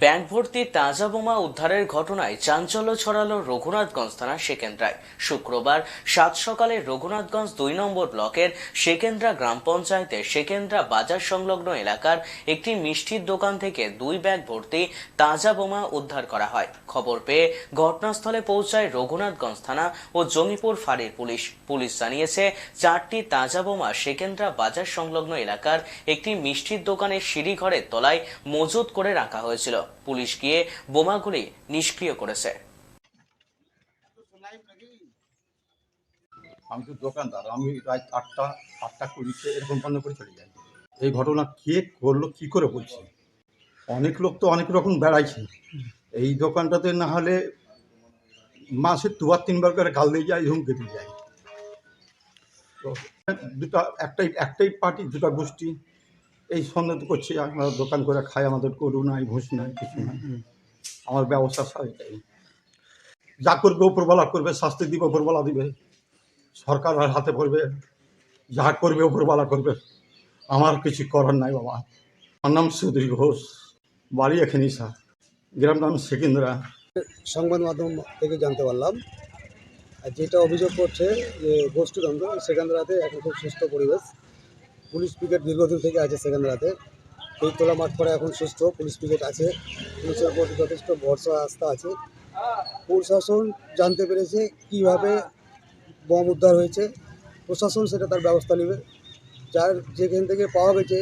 Bank ভর্তি তাজা বোমা উদ্ধারের ঘটনায় চাঞ্চল্য ছড়ালো রঘুনাথগঞ্জ থানার সেকেন্দ্রায়। শুক্রবার সাত সকালে রঘুনাথগঞ্জ দুই নম্বর ব্লকের সেকেন্দ্রা গ্রাম পঞ্চায়েতের সেকেন্দ্রা বাজার সংলগ্ন এলাকার একটি মিষ্টির দোকান থেকে দুই ব্যাগ ভর্তি তাজা বোমা উদ্ধার করা হয়। খবর পেয়ে ঘটনাস্থলে পৌঁছায় রঘুনাথগঞ্জ থানা ও জঙ্গিপুর ফাঁড়ির পুলিশ। পুলিশ জানিয়েছে, চারটি তাজা বোমা সেকেন্দ্রা বাজার সংলগ্ন এলাকার একটি মিষ্টির দোকানের সিঁড়ি ঘরের তলায় মজুত করে রাখা হয়েছিল। পুলিশ গিয়ে বোমাগুলি নিষ্ক্রিয় করেছে। আমি তো দোকানদার, আমি রাত আটটা আটটা কুড়িতে এরকম বন্ধ করে চলে যাই। এই ঘটনা কে করল, কি করে বলছি? অনেক লোক তো অনেক রকম বেড়াইছে। এই দোকানটাতে না হলে মাসে দুবার তিনবার করে গাল দিয়ে যায়, হুমকে দিয়ে যায়। দুটা, একটাই একটাই পার্টি, দুটা গোষ্ঠী। এই সন্দেহ তো করছি আমরা দোকান করে খাই আমাদের গরু নাই ভুষ নাই কিছু নাই। আমার ব্যবস্থা সারিটাই যা করবে ওপরবেলা করবে শাস্তি দিবে ওপরবেলা দিবে। সরকার হাতে পড়বে যা করবে ওপরবেলা করবে। আমার কিছু করার নাই বাবা। আমার নাম সুধীর ঘোষ বাড়ি এখানেই স্যার। গ্রাম নাম সেকেন্দ্রা। সংবাদ মাধ্যম থেকে জানতে পারলাম। আর যেটা অভিযোগ করছে যে গোষ্ঠীদ্বন্দ্ব সেকেন্দ্রাতে এখন খুব সুস্থ পরিবেশ। পুলিশ পিকেট দীর্ঘদিন থেকে আছে তোলা মাঠ পরে এখন সুস্থ, পুলিশ পিকেট আছে। পুলিশের প্রতি যথেষ্ট ভরসা, আস্থা আছে। প্রশাসন জানতে পেরেছে কীভাবে বম উদ্ধার হয়েছে। প্রশাসন সেটা তার ব্যবস্থা নেবে। যার যেখান থেকে পাওয়া গেছে,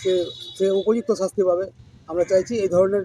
সে সে উপযুক্ত শাস্তি পাবে। আমরা চাইছি এই ধরনের